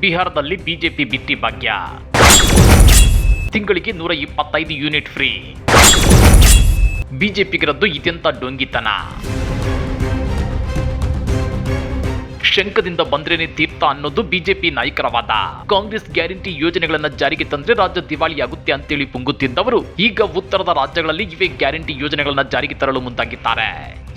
ಬಿಹಾರದಲ್ಲಿ ಬಿಜೆಪಿ ಬಿಟ್ಟಿ ಭಾಗ್ಯ. ತಿಂಗಳಿಗೆ ನೂರ ಇಪ್ಪತ್ತೈದು ಯೂನಿಟ್ ಫ್ರೀ. ಬಿಜೆಪಿಗರದ್ದು ಇದೆಂತ ಡೊಂಗಿತನ. ಶಂಕದಿಂದ ಬಂದ್ರೇನೆ ತೀರ್ಥ ಅನ್ನೋದು ಬಿಜೆಪಿ ನಾಯಕರ ವಾದ ಕಾಂಗ್ರೆಸ್ ಗ್ಯಾರಂಟಿ ಯೋಜನೆಗಳನ್ನ ಜಾರಿಗೆ ತಂದ್ರೆ ರಾಜ್ಯ ದಿವಾಳಿಯಾಗುತ್ತೆ ಅಂತೇಳಿ ಪುಂಗುತ್ತಿದ್ದವರು ಈಗ ಉತ್ತರದ ರಾಜ್ಯಗಳಲ್ಲಿ ಇವೇ ಗ್ಯಾರಂಟಿ ಯೋಜನೆಗಳನ್ನ ಜಾರಿಗೆ ತರಲು ಮುಂದಾಗಿದ್ದಾರೆ.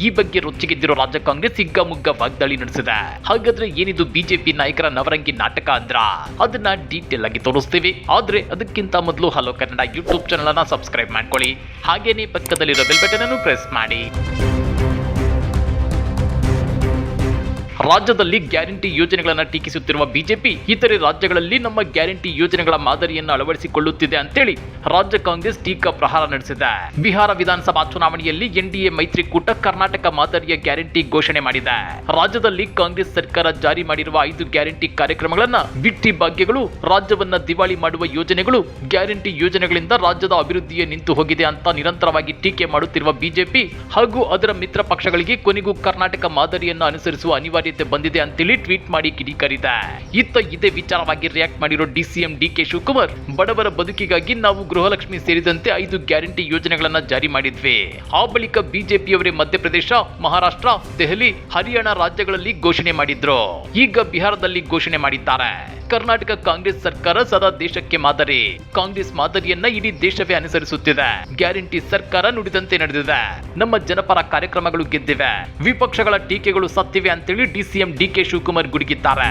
ಈ ಬಗ್ಗೆ ರೊಚ್ಚಿಗೆದ್ದಿರೋ ರಾಜ್ಯ ಕಾಂಗ್ರೆಸ್ ಹಿಗ್ಗಮುಗ್ಗ ವಾಗ್ದಾಳಿ ನಡೆಸಿದೆ. ಹಾಗಾದ್ರೆ ಏನಿದು ಬಿಜೆಪಿ ನಾಯಕರ ನವರಂಗಿ ನಾಟಕ ಅಂದ್ರ? ಅದನ್ನ ಡೀಟೇಲ್ ಆಗಿ ತೋರಿಸ್ತೀವಿ. ಆದ್ರೆ ಅದಕ್ಕಿಂತ ಮೊದಲು ಹಲೋ ಕನ್ನಡ ಯೂಟ್ಯೂಬ್ ಚಾನಲ್ ಅನ್ನ ಸಬ್ಸ್ಕ್ರೈಬ್ ಮಾಡ್ಕೊಳ್ಳಿ. ಹಾಗೇನೇ ಪಕ್ಕದಲ್ಲಿರೋ ಬೆಲ್ ಬಟನ್ ಅನ್ನು ಪ್ರೆಸ್ ಮಾಡಿ. ರಾಜ್ಯದಲ್ಲಿ ಗ್ಯಾರಂಟಿ ಯೋಜನೆಗಳನ್ನು ಟೀಕಿಸುತ್ತಿರುವ ಬಿಜೆಪಿ, ಇತರೆ ರಾಜ್ಯಗಳಲ್ಲಿ ನಮ್ಮ ಗ್ಯಾರಂಟಿ ಯೋಜನೆಗಳ ಮಾದರಿಯನ್ನು ಅಳವಡಿಸಿಕೊಳ್ಳುತ್ತಿದೆ ಅಂತೇಳಿ ರಾಜ್ಯ ಕಾಂಗ್ರೆಸ್ ಟೀಕಾ ಪ್ರಹಾರ ನಡೆಸಿದೆ. ಬಿಹಾರ ವಿಧಾನಸಭಾ ಚುನಾವಣೆಯಲ್ಲಿ ಎನ್ಡಿಎ ಮೈತ್ರಿಕೂಟ ಕರ್ನಾಟಕ ಮಾದರಿಯ ಗ್ಯಾರಂಟಿ ಘೋಷಣೆ ಮಾಡಿದೆ. ರಾಜ್ಯದಲ್ಲಿ ಕಾಂಗ್ರೆಸ್ ಸರ್ಕಾರ ಜಾರಿ ಮಾಡಿರುವ ಐದು ಗ್ಯಾರಂಟಿ ಕಾರ್ಯಕ್ರಮಗಳನ್ನ ಬಿಟ್ಟಿ ಭಾಗ್ಯಗಳು, ರಾಜ್ಯವನ್ನ ದಿವಾಳಿ ಮಾಡುವ ಯೋಜನೆಗಳು, ಗ್ಯಾರಂಟಿ ಯೋಜನೆಗಳಿಂದ ರಾಜ್ಯದ ಅಭಿವೃದ್ಧಿಯೇ ನಿಂತು ಹೋಗಿದೆ ಅಂತ ನಿರಂತರವಾಗಿ ಟೀಕೆ ಮಾಡುತ್ತಿರುವ ಬಿಜೆಪಿ ಹಾಗೂ ಅದರ ಮಿತ್ರ ಪಕ್ಷಗಳಿಗೆ ಕೊನೆಗೂ ಕರ್ನಾಟಕ ಮಾದರಿಯನ್ನು ಅನುಸರಿಸುವ ಅನಿವಾರ್ಯತೆ ಬಂದಿದೆ ಅಂತೇಳಿ ಟ್ವೀಟ್ ಮಾಡಿ ಕಿಡಿಕಾರಿದೆ ಇತ್ತ ಇದೇ ವಿಚಾರವಾಗಿ ರಿಯಾಕ್ಟ್ ಮಾಡಿರೋ ಡಿಸಿಎಂ ಡಿ ಕೆ ಶಿವಕುಮಾರ್, ಬಡವರ ಬದುಕಿಗಾಗಿ ನಾವು ಗೃಹಲಕ್ಷ್ಮಿ ಸೇರಿದಂತೆ ಐದು ಗ್ಯಾರಂಟಿ ಯೋಜನೆಗಳನ್ನ ಜಾರಿ ಮಾಡಿದ್ವಿ. ಆ ಬಳಿಕ ಬಿಜೆಪಿಯವರೇ ಮಧ್ಯಪ್ರದೇಶ, ಮಹಾರಾಷ್ಟ್ರ, ದೆಹಲಿ, ಹರಿಯಾಣ ರಾಜ್ಯಗಳಲ್ಲಿ ಘೋಷಣೆ ಮಾಡಿದ್ರು. ಈಗ ಬಿಹಾರದಲ್ಲಿ ಘೋಷಣೆ ಮಾಡಿದ್ದಾರೆ. ಕರ್ನಾಟಕ ಕಾಂಗ್ರೆಸ್ ಸರ್ಕಾರ ಸದಾ ದೇಶಕ್ಕೆ ಮಾದರಿ. ಕಾಂಗ್ರೆಸ್ ಮಾದರಿಯನ್ನ ಇಡೀ ದೇಶವೇ ಅನುಸರಿಸುತ್ತಿದೆ. ಗ್ಯಾರಂಟಿ ಸರ್ಕಾರ ನುಡಿದಂತೆ ನಡೆದಿದೆ. ನಮ್ಮ ಜನಪರ ಕಾರ್ಯಕ್ರಮಗಳು ಗೆದ್ದಿವೆ. ವಿಪಕ್ಷಗಳ ಟೀಕೆಗಳು ಸತ್ತಿವೆ ಅಂತೇಳಿ ಡಿಸಿಎಂ ಡಿ ಕೆ ಶಿವಕುಮಾರ್ ಗುಡುಗಿದ್ದಾರೆ.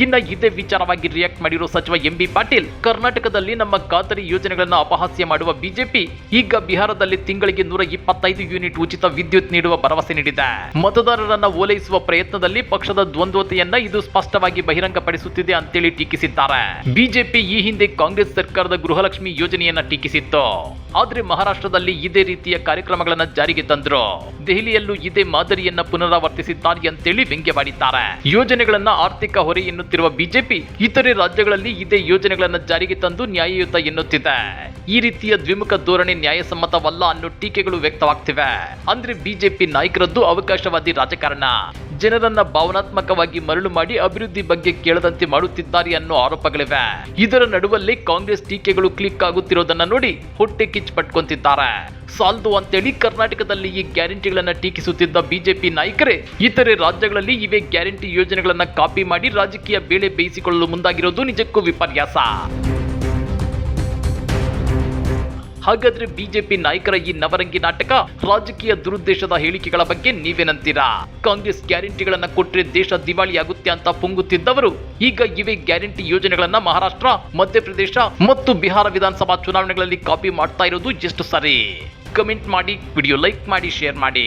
ಇನ್ನ ಇದೇ ವಿಚಾರವಾಗಿ ರಿಯಾಕ್ಟ್ ಮಾಡಿರೋ ಸಚಿವ ಎಂ ಬಿ ಪಾಟೀಲ್, ಕರ್ನಾಟಕದಲ್ಲಿ ನಮ್ಮ ಖಾತರಿ ಯೋಜನೆಗಳನ್ನು ಅಪಹಾಸ್ಯ ಮಾಡುವ ಬಿಜೆಪಿ ಈಗ ಬಿಹಾರದಲ್ಲಿ ತಿಂಗಳಿಗೆ ನೂರ ಇಪ್ಪತ್ತೈದು ಯೂನಿಟ್ ಉಚಿತ ವಿದ್ಯುತ್ ನೀಡುವ ಭರವಸೆ ನೀಡಿದೆ. ಮತದಾರರನ್ನ ಓಲೈಸುವ ಪ್ರಯತ್ನದಲ್ಲಿ ಪಕ್ಷದ ದ್ವಂದ್ವತೆಯನ್ನ ಇದು ಸ್ಪಷ್ಟವಾಗಿ ಬಹಿರಂಗಪಡಿಸುತ್ತಿದೆ ಅಂತೇಳಿ ಟೀಕಿಸಿದ್ದಾರೆ. ಬಿಜೆಪಿ ಈ ಹಿಂದೆ ಕಾಂಗ್ರೆಸ್ ಸರ್ಕಾರದ ಗೃಹಲಕ್ಷ್ಮಿ ಯೋಜನೆಯನ್ನ ಟೀಕಿಸಿತ್ತು. ಆದ್ರೆ ಮಹಾರಾಷ್ಟ್ರದಲ್ಲಿ ಇದೇ ರೀತಿಯ ಕಾರ್ಯಕ್ರಮಗಳನ್ನ ಜಾರಿಗೆ ತಂದ್ರು. ದೆಹಲಿಯಲ್ಲೂ ಇದೇ ಮಾದರಿಯನ್ನ ಪುನರಾವರ್ತಿಸಿದ್ದಾರೆ ಅಂತೇಳಿ ವ್ಯಂಗ್ಯವಾಡಿದ್ದಾರೆ. ಯೋಜನೆಗಳನ್ನ ಆರ್ಥಿಕ ಹೊರೆ ಎನ್ನುತ್ತಿರುವ ಬಿಜೆಪಿ ಇತರೆ ರಾಜ್ಯಗಳಲ್ಲಿ ಇದೇ ಯೋಜನೆಗಳನ್ನು ಜಾರಿಗೆ ತಂದು ನ್ಯಾಯಯುತ ಎನ್ನುತ್ತಿದೆ. ಈ ರೀತಿಯ ದ್ವಿಮುಖ ಧೋರಣೆ ನ್ಯಾಯಸಮ್ಮತವಲ್ಲ ಅನ್ನೋ ಟೀಕೆಗಳು ವ್ಯಕ್ತವಾಗ್ತಿವೆ. ಅಂದ್ರೆ ಬಿಜೆಪಿ ನಾಯಕರದ್ದು ಅವಕಾಶವಾದಿ ರಾಜಕಾರಣ. ಜನರನ್ನ ಭಾವನಾತ್ಮಕವಾಗಿ ಮರಳು ಮಾಡಿ ಅಭಿವೃದ್ಧಿ ಬಗ್ಗೆ ಕೇಳದಂತೆ ಮಾಡುತ್ತಿದ್ದಾರೆ ಅನ್ನೋ ಆರೋಪಗಳಿವೆ. ಇದರ ನಡುವಲ್ಲಿ ಕಾಂಗ್ರೆಸ್ ಟೀಕೆಗಳು ಕ್ಲಿಕ್ ಆಗುತ್ತಿರೋದನ್ನ ನೋಡಿ ಹೊಟ್ಟೆ ಕಿಚ್ಚು ಪಟ್ಕೊಂತಿದ್ದಾರೆ. ಸಾಲ್ದು ಅಂತೇಳಿ ಕರ್ನಾಟಕದಲ್ಲಿ ಈ ಗ್ಯಾರಂಟಿಗಳನ್ನ ಟೀಕಿಸುತ್ತಿದ್ದ ಬಿಜೆಪಿ ನಾಯಕರೇ, ಇತರೆ ರಾಜ್ಯಗಳಲ್ಲಿ ಇವೆ ಗ್ಯಾರಂಟಿ ಯೋಜನೆಗಳನ್ನ ಕಾಪಿ ಮಾಡಿ ರಾಜಕೀಯ ಬೇಳೆ ಬೇಯಿಸಿಕೊಳ್ಳಲು ಮುಂದಾಗಿರೋದು ನಿಜಕ್ಕೂ ವಿಪರ್ಯಾಸ. ಹಾಗಾದ್ರೆ ಬಿಜೆಪಿ ನಾಯಕರ ಈ ನವರಂಗಿ ನಾಟಕ ರಾಜಕೀಯ ದುರುದ್ದೇಶದ ಹೇಳಿಕೆಗಳ ಬಗ್ಗೆ ನೀವೇನಂತೀರಾ ಕಾಂಗ್ರೆಸ್ ಗ್ಯಾರಂಟಿಗಳನ್ನ ಕೊಟ್ಟರೆ ದೇಶ ದಿವಾಳಿಯಾಗುತ್ತೆ ಅಂತ ಪುಂಗುತ್ತಿದ್ದವರು, ಈಗ ಇವೆ ಗ್ಯಾರಂಟಿ ಯೋಜನೆಗಳನ್ನ ಮಹಾರಾಷ್ಟ್ರ, ಮಧ್ಯಪ್ರದೇಶ ಮತ್ತು ಬಿಹಾರ ವಿಧಾನಸಭಾ ಚುನಾವಣೆಗಳಲ್ಲಿ ಕಾಪಿ ಮಾಡ್ತಾ ಇರೋದು ಜಸ್ಟ್ ಸರಿ. ಕಮೆಂಟ್ ಮಾಡಿ, ವಿಡಿಯೋ ಲೈಕ್ ಮಾಡಿ, ಶೇರ್ ಮಾಡಿ.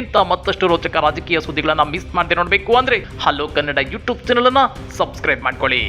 ಇಂಥ ಮತ್ತಷ್ಟು ರೋಚಕ ರಾಜಕೀಯ ಸುದ್ದಿಗಳನ್ನ ಮಿಸ್ ಮಾಡದೆ ನೋಡಬೇಕು ಅಂದ್ರೆ ಹಲೋ ಕನ್ನಡ ಯೂಟ್ಯೂಬ್ ಚಾನೆಲ್ ಅನ್ನ ಸಬ್ಸ್ಕ್ರೈಬ್ ಮಾಡ್ಕೊಳ್ಳಿ.